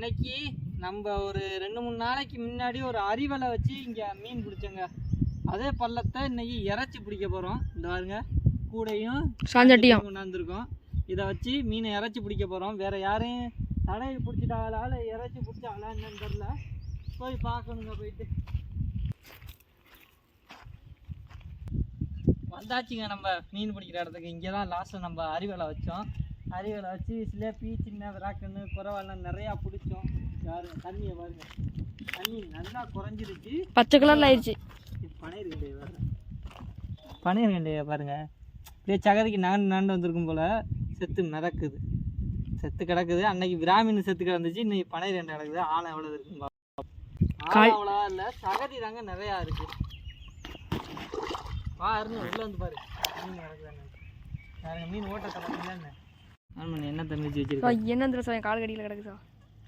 இன்னைக்கு நம்ம ஒரு ரெண்டு மூணு நாளைக்கு முன்னாடி ஒரு அரிவலை வச்சு இங்கே மீன் பிடிச்சோங்க. அதே பள்ளத்தை இன்னைக்கு இறைச்சி பிடிக்க போகிறோம் இந்த பாருங்க கூடையும் சாஞ்சட்டியும். கொண்டாந்துருக்கோம் இதை வச்சு மீனை இறைச்சி பிடிக்க போகிறோம் வேற யாரையும் தடையை பிடிச்சிட்டாங்களா இறைச்சி பிடிச்சாங்களா என்னன்னு தெரில போய் பார்க்கணுங்க போயிட்டு. வந்தாச்சுங்க நம்ம மீன் பிடிக்கிற இடத்துக்கு. இங்கே தான் லாஸ்ட்டில் நம்ம அரிவலை வச்சோம். அரிவலை வச்சு சிலேப்பி சின்ன விராக்கன்னு குறவெல்லாம் நிறையா பிடிச்சோம். யாரு? தண்ணியை பாருங்க. தண்ணி நல்லா குறைஞ்சிருச்சு. பச்சை கலர்ல ஆயிடுச்சு. பனையர் கண்டையை பாருங்க. பனையர் கண்டையை பாருங்க. அப்படியே சகதிக்கு நகண்டு நகண்டு வந்திருக்கும் போல செத்து மிதக்குது. செத்து கிடக்குது. அன்னைக்கு பிராமின் செத்து கிடந்துச்சு. இன்னைக்கு பனையர் கண்டை கிடக்குது. ஆழம் எவ்வளோ இருக்குங்க ஆழம் அவ்வளோவா இல்லை. சகதி தாங்க நிறையா இருக்கு. வா அருண் உள்ள வந்து பாரு. மீன் கிடக்குதான்னு. பாருங்க மீன் ஓட்ட கிடக்குல என்ன ஆமாம் என்ன தெரியும் என் கால் கடியில் கிடக்கு சார்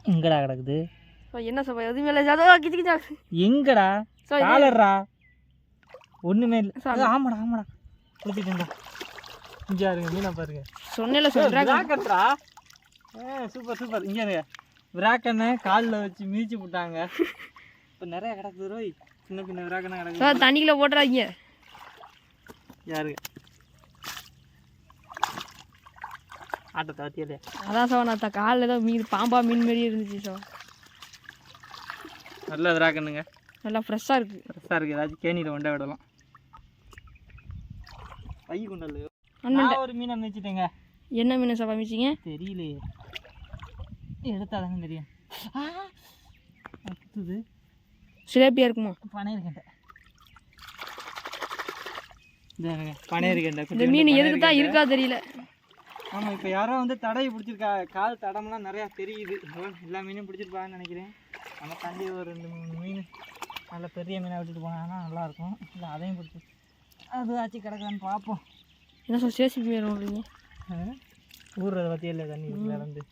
எங்கடா கிடக்குது? என்ன சார் எதுவுமே இல்லை சார் கிச்சு கிச்சு எங்கடா? காலர்ரா? ஒண்ணுமே இல்லை. ஆமாடா ஆமாடா. பிடிச்சிட்டேன்டா இங்கே பாருங்க மீனை பாருங்க. சொன்னேன்ல சொல்கிறேன் விராக்கட்ரா ஏ சூப்பர் சூப்பர் இங்கே இருங்க காலில் வச்சு மீச்சு விட்டாங்க இப்போ நிறைய கிடக்குது ரோய். சின்ன சின்ன கிடக்குது. தண்ணிக்குள்ள போட்டுறாங்க யாருங்க ஆட்டத்தை வத்தியலையா அதான் சார் நான் த- காலில் ஏதோ மீன் பாம்பா மீன் மாரி இருந்துச்சு சார். நல்ல விராக்கண்ணுங்க நல்லா ஃப்ரெஷ்ஷாக இருக்குது ஃப்ரெஷ்ஷாக இருக்குது ஏதாச்சும் கேணியில் கொண்டே விடலாம். பை கொண்டல். ஒரு மீனை மிச்சிட்டேங்க என்ன மீன் சார் மிச்சிங்க தெரியலையே. எடுத்தாதாங்க தெரியும். ஆ, குத்துது சிலேப்பியாக இருக்குமா? பனையர்கண்டை பனையர்கண்டை இந்த மீன் எதுக்கு தான் இருக்கா தெரியல. ஆமாம் இப்போ யாரோ வந்து தடையை பிடிச்சிருக்கா கால் தடம்லாம் நிறையா தெரியுது. எல்லா மீனும் பிடிச்சிருப்பாங்கன்னு நினைக்கிறேன். நம்ம தண்டி ஒரு ரெண்டு மூணு மீன் நல்ல பெரிய மீனாக விட்டுட்டு போனாங்கன்னா நல்லாயிருக்கும். இல்லை அதையும் பிடிச்சி. அது ஆச்சு கிடக்குதான்னு பார்ப்போம். என்ன சார் சேசி விடுறீங்க ஆ, ஊறுறத பற்றியே இல்லை தண்ணி இறந்து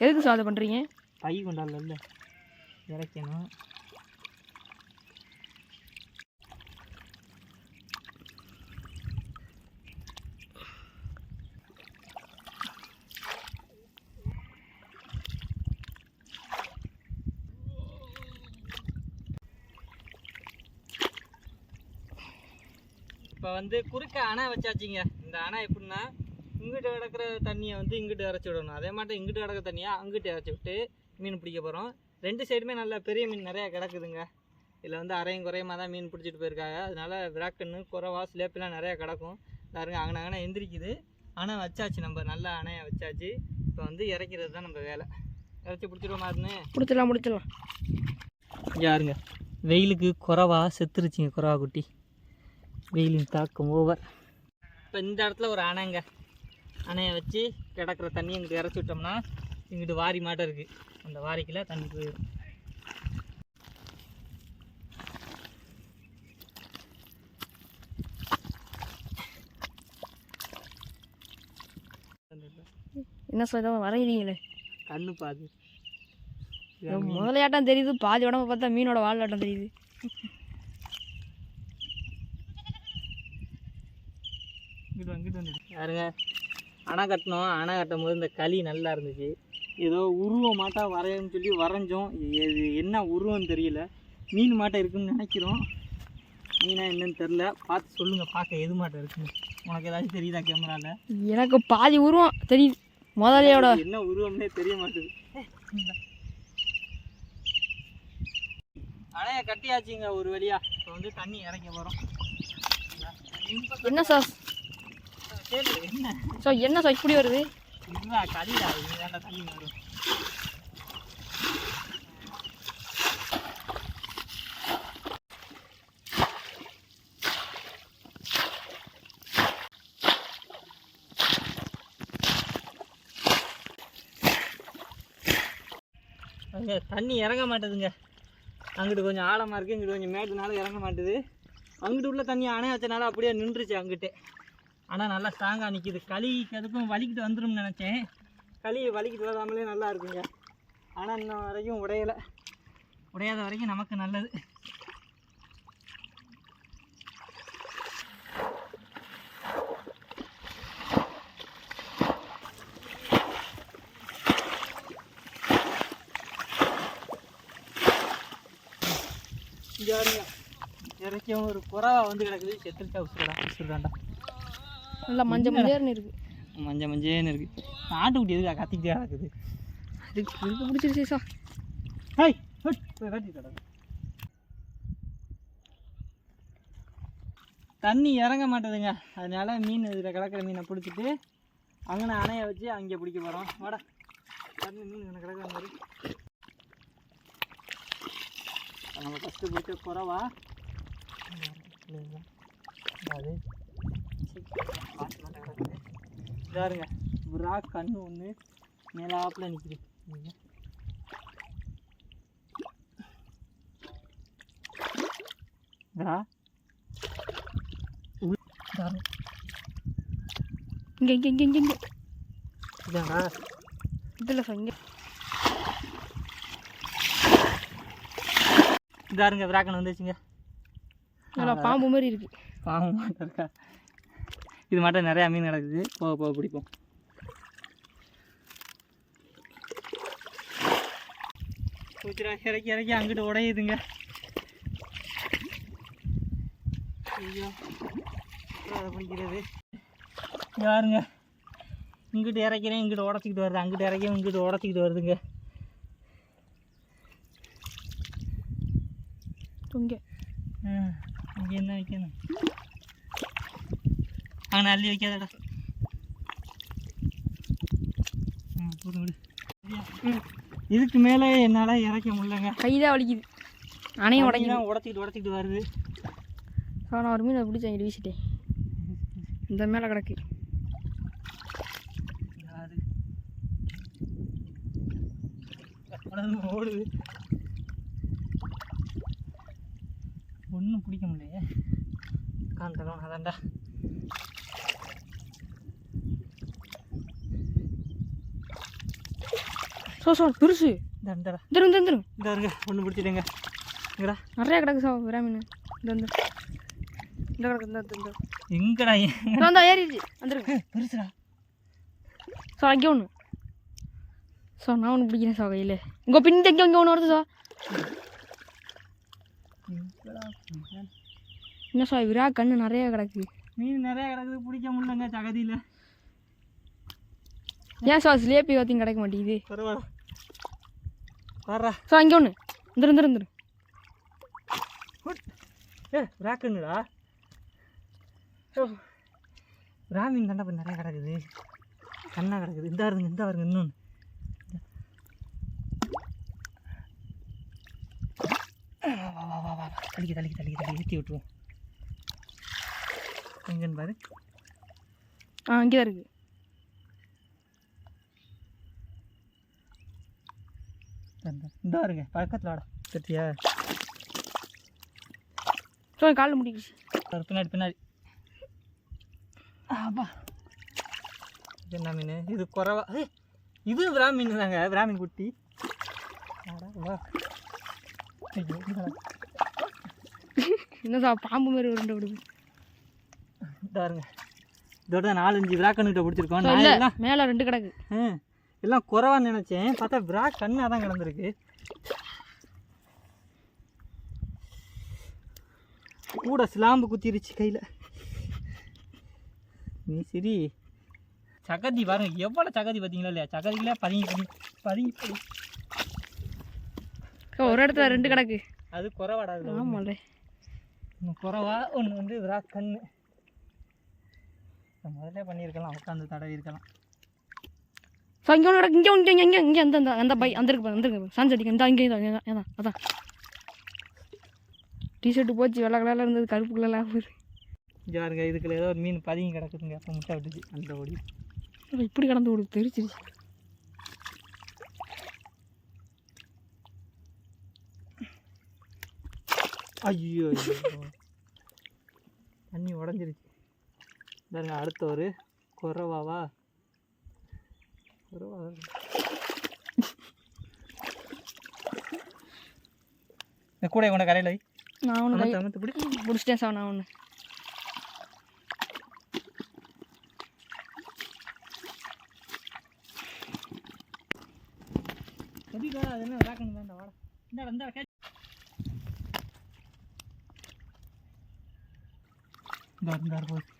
எதுக்கு சார் அதை பண்ணுறீங்க பை கொண்டாடல இல்லை இறக்கணும். இப்போ வந்து குறுக்க அணை வச்சாச்சுங்க. இந்த அணை எப்படின்னா இங்கிட்டு கிடக்கிற தண்ணியை வந்து இங்கிட்டு இறச்சி விடணும். அதே மாதிரி இங்கிட்டு கிடக்கிற தண்ணியை அங்கிட்டு இறச்சி விட்டு மீன் பிடிக்க போகிறோம் ரெண்டு சைடுமே நல்ல பெரிய மீன் நிறையா கிடக்குதுங்க. இதில் வந்து அரையும் குறையமா தான் மீன் பிடிச்சிட்டு போயிருக்காங்க. அதனால விராக்கன்னு குறவா சிலேப்பிலாம் நிறையா கிடக்கும். பாருங்க அங்கன அங்கன எந்திரிக்குது. அணை வச்சாச்சு நம்ம நல்ல அணையை வச்சாச்சு. இப்போ வந்து இறக்கிறது தான் நம்ம வேலை. இறச்சி பிடிச்சிருவோமா இருன்னு முடிச்சிடலாம் முடிச்சிடலாம். யாருங்க வெயிலுக்கு குறவா செத்துருச்சுங்க குறவா குட்டி. வெயிலின் தாக்கம் ஓவர் இப்போ இந்த இடத்துல ஒரு அணைங்க. அணையை வச்சு கிடக்கிற தண்ணி இங்கிட்டு இறச்சி விட்டோம்னா இங்கிட்டு வாரி மாட்டம் இருக்குது அந்த வாரிக்குள்ள தண்ணி போயிடும். என்ன ஏதோ வரைகிறீங்களே கண்ணு பாது. முதலையாட்டம் தெரியுது பாதி உடம்பு பார்த்தா மீனோட வாழாட்டம் தெரியுது. இங்கிட்டு வந்து இங்கிட்டு வந்து யாருங்க அணை கட்டினோம். அணை கட்டும் போது இந்த களி நல்லா இருந்துச்சு. ஏதோ உருவம் மாட்டா வரையணும்னு சொல்லி வரைஞ்சோம். இது என்ன உருவம்னு தெரியல. மீன் மாட்டம் இருக்குன்னு நினைக்கிறோம். மீனா என்னன்னு தெரில பார்த்து சொல்லுங்கள் பார்க்க எது மாட்டம் இருக்குன்னு. உனக்கு ஏதாச்சும் தெரியுதா கேமரால? எனக்கு பாதி உருவம் தெரியுது. முதலையோட. என்ன உருவம்னே தெரிய மாட்டுது. அணைய கட்டியாச்சுங்க ஒரு வழியா. இப்போ வந்து தண்ணி இறக்க போகிறோம் என்ன சார்? சரி என்ன? சார் இப்படி வருது? தண்ணி வரும். அங்க தண்ணி இறங்க மாட்டேதுங்க. அங்கிட்டு கொஞ்சம் ஆழமாக இருக்குது இங்கிட்டு கொஞ்சம் மேட்டுனால இறங்க மாட்டுது. அங்கிட்டு உள்ள தண்ணி அணை வச்சனால அப்படியே நின்றுச்சு அங்கிட்டு. ஆனால் நல்லா ஸ்ட்ராங்காக நிற்கிது களிக்கு அதுக்கும் வலிக்கிட்டு வந்துடும்னு நினச்சேன். களி வலிக்கிட்டு வராமலே நல்லா இருக்குங்க. ஆனால் இன்ன வரைக்கும் உடையலை. உடையாத வரைக்கும் நமக்கு நல்லது. இங்கே இறக்கியும் ஒரு புறா வந்து கிடக்குது. செத்துருச்சா உசுரா உசுராண்டா நல்லா மஞ்சள் மஞ்சள்னு இருக்கு. மஞ்ச மஞ்சேன்னு இருக்கு. நாட்டுக்குட்டி எதுக்கு கத்திக்கிட்டே கிடக்குது? அதுக்கு இருக்கு பிடிச்சிருச்சு சா ஹேய் தண்ணி இறங்க மாட்டேதுங்க. அதனால மீன் இதில் கிடக்கிற மீனை பிடிச்சிட்டு அங்கே அணைய வச்சு அங்கே பிடிக்க போகிறோம் வாடா. தண்ணி மீன் இங்கே கிடக்கிற மாதிரி. நம்ம ஃபஸ்ட்டு பிடிச்ச குறவா அது இதாருங்க. புறா கண்ணு ஒன்று மேலாப்பில் நிற்குது. இங்கே. இங்கே இங்கே இங்கே இங்கே இதில் இங்கே. இதாருங்க விராக்கன் வந்துச்சுங்க நல்லா பாம்பு மாதிரி இருக்கு. பாவம் மாட்டம் இருக்கா? இது மட்டும் நிறையா மீன் கிடக்குது. போக போக பிடிப்போம். ஊத்துறா இறக்கி இறக்கி அங்கிட்டு உடையுதுங்க. ஐயோ அதை பிடிக்கிறது. யாருங்க? இங்கிட்டு இறக்கிறேன் இங்கிட்டு உடச்சிக்கிட்டு வருது. அங்கிட்டு இறக்கிறேன் இங்கிட்டு உடச்சிக்கிட்டு வருதுங்க. இங்கே இங்கே என்ன வைக்கணும்? அங்கே அள்ளி வைக்காதடா ம் போதும் விடு ம். இதுக்கு மேலே என்னால் இறக்க முடியலங்க. கைதான் வலிக்குது. அணையும் உடைக்குது. தான் உடச்சிக்கிட்டு உடச்சிக்கிட்டு வருது. ஸோ நான் ஒரு மீனை பிடிச்சி அங்கிட்டு வீசிட்டேன் இந்த மேலே கிடக்கு. ஓடுது. ஒன்றும் பிடிக்க முடியலையே. காந்தலாம் அதான்டா ஸோ ஸோ பெருசு தண்டடா வந்துரும் வந்துரும் இந்த இருங்க ஒன்று பிடிச்சிடுங்க. இங்கடா. நிறையா கிடக்கு சார் விரா மீன் இந்த. வந்து இந்த கிடக்கு இந்த இந்த எங்கடா வந்தா ஏறிடுச்சு வந்துருங்க. பெருசுடா. சார் அங்கே ஒன்று சார் நான் ஒன்று பிடிக்கிறேன் சார் கையில். இங்கே பின் இங்கே இங்கே ஒன்று வருது எங்கடா என்ன சார் விரா கண்ணு நிறைய கிடக்கு. மீன் நிறைய கிடக்குது பிடிக்க முடியலங்க சகதியில். ஏன் சார் சிலேபி வாத்தியும் கிடைக்க மாட்டேங்குது? பரவாயில்ல. சார் அங்கே ஒன்று வந்துரு வந்துரு வந்துரு ஏ ராக்குன்னுடா ஓ ராமீன் தாண்டா இப்போ நிறைய கிடக்குது. கண்ணா கிடக்குது. இந்த இருங்க இந்த வருங்க இன்னொன்று தள்ளிக்க தள்ளிக்க தள்ளிக்க தள்ளி ஏற்றி விட்டுருவோம். எங்கன்னு பாரு. ஆ அங்கே தான் இருக்குது இந்த வருங்க பக்கத்தில் வாடா. சத்தியா சார் காலில் முடிக்கிச்சு ஒரு பின்னாடி பின்னாடி. ஆப்பா இது என்ன மீன்? இது குறவா. இது பிராமீன் தாங்க பிராமீன் குட்டி. என்ன சார் பாம்பு மாதிரி உருண்டை விடுது. இதோ பாருங்க இதோட நாலஞ்சு விராக்கண்ணுகிட்ட பிடிச்சிருக்கோம். மேலே ரெண்டு கிடக்கு. ஆ, எல்லாம் குறவான்னு நினச்சேன். பார்த்தா விரா கண்ணாக தான் கிடந்திருக்கு. கூட சிலாம்பு குத்திருச்சு கையில். நீ சரி. சகதி பாருங்க எவ்வளோ சகதி பார்த்தீங்களா இல்லையா? சகதிகளே பதுங்கி பதுங்கி பதுங்கி பதுங்கி. ஒரு இடத்துல ரெண்டு கிடக்கு. அது குறவாடா ஆமாம்ல குறவா ஒன்று வந்து விரா கண்ணு. முதல்ல பண்ணியிருக்கலாம் உட்காந்து தடவி இருக்கலாம் சார் இங்கே ஒன்று இங்கே ஒன்று இங்கே இங்கே இங்கே அந்த அந்த அந்த பை அந்த இருக்கு அந்த இருக்கு சாஞ்சடிக்கு இந்த இங்கே தான் இங்கே தான் அதான். டிஷர்ட்டு போச்சு வெள்ளை கலரில் இருந்தது கருப்பு கலரில் ஆகுது இங்க பாருங்க இதுக்குள்ள ஏதோ ஒரு மீன் பதுங்கி கிடக்குதுங்க அப்போ முட்டை விட்டுச்சு அந்த ஓடி. இப்படி கடந்து விடுது தெரிச்சிருச்சு ஐயோ. தண்ணி உடஞ்சிருச்சு. பாருங்க அடுத்த ஒரு குறவாவா? குறவா இந்த கூட உன கரையில் வை நான் ஒன்று அமர்த்து பிடி பிடிச்சிட்டேன் சார் நான் ஒன்று அது என்ன வேக்கணும் இந்த வந்தா இந்த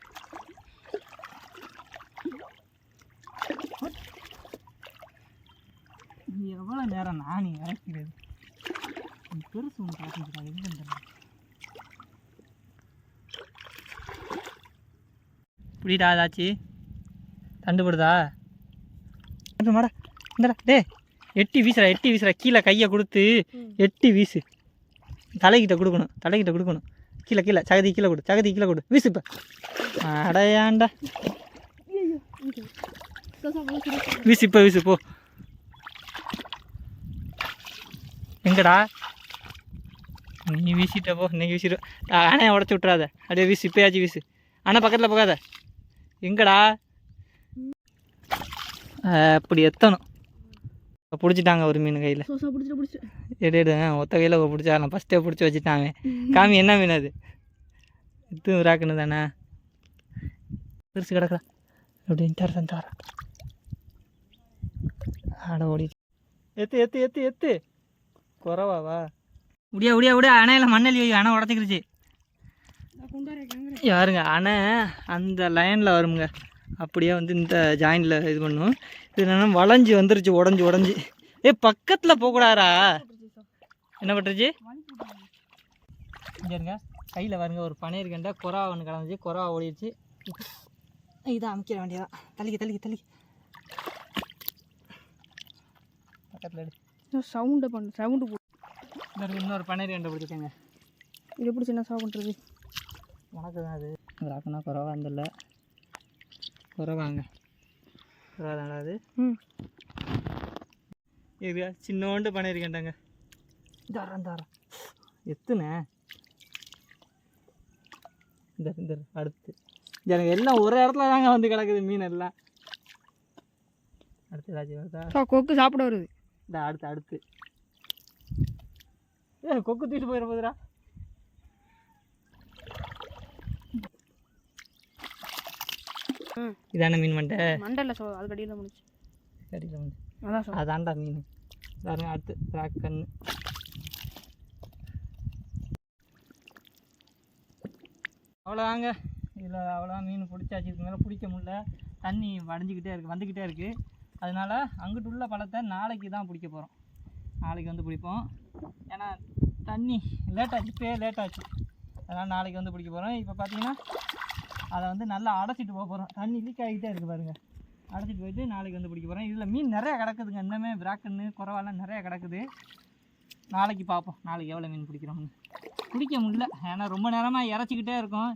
இது எவ்வளோ நேரம் நான் இறக்கிறது? இது பெருசு ஒன்று எங்கே இருந்தாலும் புரியுதா ஏதாச்சு கண்டுபிடுதா மாடா இந்தடா டே எட்டி வீசுறா எட்டி வீசுறா கீழே கையை கொடுத்து எட்டி வீசு. தலைக்கிட்ட கொடுக்கணும் தலைக்கிட்ட கொடுக்கணும். கீழே கீழே சகதி கீழே கொடு சகதி கீழே கொடு வீசு இப்போ. அடையாண்டா. வீசு இப்போ வீசு போ எங்கடா நீ வீசிட்ட போ இன்னைக்கு வீசிடு. அணையை உடச்சி விட்றாத அப்படியே வீசு இப்போயாச்சும் வீசு. அண்ணா பக்கத்தில் போகாத. எங்கடா? அப்படி எத்தணும். பிடிச்சிட்டாங்க ஒரு மீன் கையில். பிடிச்சி எடு எடு. ஒத்த கையில் பிடிச்சாரலாம் ஃபஸ்ட்டே பிடிச்சி வச்சுட்டாங்க காமி என்ன மீன் அது? இது ராக்குன்னு தானே? பெருசு கிடக்குறா அப்படின்னு தர தர ஆட ஓடி எத்து எத்து எத்து எத்து. குறவாவா? முடியா முடியா முடியா அணையில் மண்ணெலி வை அணை உடச்சிக்கிருச்சு. யாருங்க? அணை அந்த லைனில் வருங்க. அப்படியே வந்து இந்த ஜாயிண்டில் இது பண்ணும். இது என்னன்னா வளைஞ்சி வந்துருச்சு உடஞ்சி உடஞ்சி. ஏ பக்கத்தில் போகக்கூடாதா என்ன பண்ணுறது இங்கேருங்க கையில் பாருங்க ஒரு பனையர் கண்டா குறா ஒன்று கலந்துச்சு. குறா ஓடிடுச்சு இதை அமைக்கிற வேண்டியதான். தள்ளிக்க தள்ளிக்க தள்ளி பக்கத்தில் எடு சவுண்டை பண்ணு சவுண்டு போ இன்னொரு பனையர் கண்டை பிடிச்சிக்கங்க இது எப்படி சின்ன சா பண்ணுறது உனக்கு தான் அது. ராக்குனா குறவா இருந்தில்ல. குறவாங்க. குறவா தானே அது. ம். இது சின்னோண்டு பனையர் கண்டாங்க தரேன் தரேன் எத்துனே. இந்த இந்த அடுத்து. எனக்கு எல்லாம் ஒரு இடத்துல தாங்க வந்து கிடக்குது மீன் எல்லாம். அடுத்து ஏதாச்சும் வருதா? கொக்கு சாப்பிட வருது. இந்த அடுத்து அடுத்து. ஏ கொக்கு தூக்கிட்டு போயிட போதுடா ம் இதான மீன் மண்டை? மண்டல சோ அது கடியில் முடிச்சு கடியில் வந்து அதான் சோ அதான்டா மீன். பாருங்க அடுத்து ராக் கண்ணு. அவ்வளோதாங்க இதில் அவ்வளோதான் மீன் பிடிச்சாச்சு. இதுக்கு மேலே பிடிக்க முடியல. தண்ணி வடைஞ்சிக்கிட்டே இருக்குது வந்துக்கிட்டே இருக்குது அதனால அங்கிட்டு உள்ள பழத்தை நாளைக்கு தான் பிடிக்க போகிறோம் நாளைக்கு வந்து பிடிப்போம். ஏன்னா தண்ணி லேட்டாச்சு பே லேட்டாச்சு அதனால் நாளைக்கு வந்து பிடிக்க போகிறோம் இப்போ பார்த்தீங்கன்னா அதை வந்து நல்லா அடைச்சிட்டு போக போகிறோம் தண்ணி லீக் ஆகிட்டே இருக்குது பாருங்கள் அடைச்சிட்டு போயிட்டு நாளைக்கு வந்து பிடிக்க போகிறோம் இதில் மீன் நிறைய கிடக்குதுங்க. இன்னமே பிராக்கன்னு குறவாலாம் நிறையா கிடக்குது. நாளைக்கு பார்ப்போம் நாளைக்கு எவ்வளோ மீன் பிடிக்கிறோம்னு. பிடிக்க முடியல. ஏன்னா ரொம்ப நேரமாக இறச்சிக்கிட்டே இருக்கும்.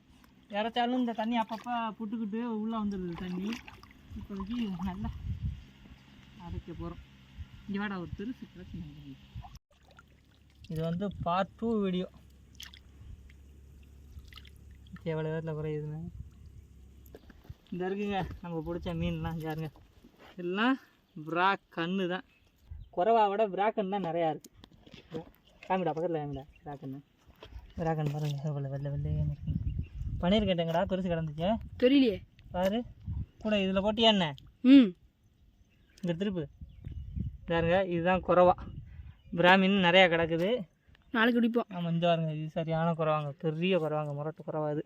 இறச்சாலும் இந்த தண்ணி அப்பப்போ புட்டுக்கிட்டு உள்ளே வந்துடுது தண்ணி. இப்போதைக்கு நல்லா அரைக்க போகிறோம் இங்கே வாடா ஒரு இல்லை. இது வந்து பார்ட் டூ வீடியோ எவ்வளோ நேரத்தில் குறையுதுன்னு இந்த இருக்குங்க நம்ம பிடிச்ச மீன்லாம் இருங்க எல்லாம் பிராக் கண்ணு தான். குறவா விட பிராக்கன் தான் நிறையா இருக்குது காமிடா பக்கத்தில் காமிடா பிராக்கன்னு பிராக்கன் பாருங்க எவ்வளோ வெள்ளை வெள்ளையே பன்னீர் கேட்டேங்கடா பெருசு கிடந்துச்சு. தெரியலையே. பாரு கூட இதில் போட்டியா என்ன? ம். இந்த திருப்பு. பாருங்க இதுதான் குறவா. பிராமின் நிறையா கிடக்குது. நாளைக்கு குடிப்போம். ஆமாம் இந்த பாருங்க இது சரியான குறவாங்க. பெரிய குறவாங்க முரட்டு குறவா இது.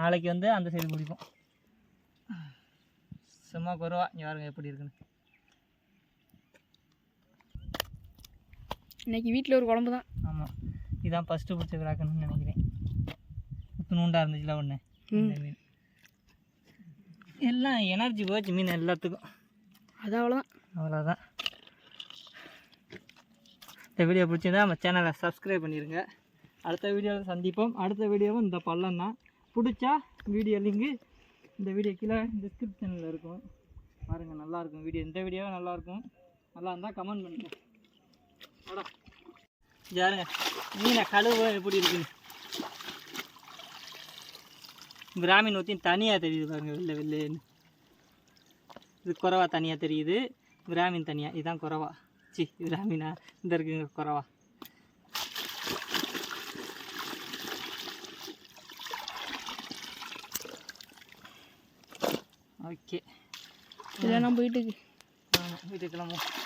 நாளைக்கு வந்து அந்த சைடு பிடிப்போம் சும்மா குறவா. இங்கே பாருங்க எப்படி இருக்குன்னு. இன்னைக்கு வீட்டில் ஒரு குழம்பு தான். ஆமாம் இதான் ஃபஸ்ட்டு பிடிச்ச கிராக்கணும்னு நினைக்கிறேன். நூண்டா இருந்துச்சுல ஒன்று மீன். எல்லாம் எனர்ஜி போச்சு மீன் எல்லாத்துக்கும். அது அவ்வளோதான் அவ்வளோதான் இந்த வீடியோ பிடிச்சிருந்தா நம்ம சேனலை சப்ஸ்கிரைப் பண்ணிடுங்க அடுத்த வீடியோவில் சந்திப்போம். அடுத்த வீடியோவும் இந்த பள்ளம் தான். பிடிச்சா வீடியோ லிங்கு இந்த வீடியோ கீழே டிஸ்கிரிப்ஷனில் இருக்கும். பாருங்கள் நல்லாயிருக்கும் வீடியோ இந்த வீடியோவும் நல்லாயிருக்கும் நல்லா இருந்தால் கமெண்ட் பண்ணுங்கள் அடா யாருங்க மீனை கழுவ எப்படி இருக்குன்னு. பிராமின் ஊற்றி தனியாக தெரியுது பாருங்க வெள்ளை வெள்ளைன்னு. இது குறவா தனியாக தெரியுது. பிராமின் தனியாக இதுதான் குறவா. சி பிராமினா. இந்த இருக்குங்க குறவா. ஓகே. இல்லை நம்ம வீட்டுக்கு. வீட்டுக்கு கிளம்புவோம்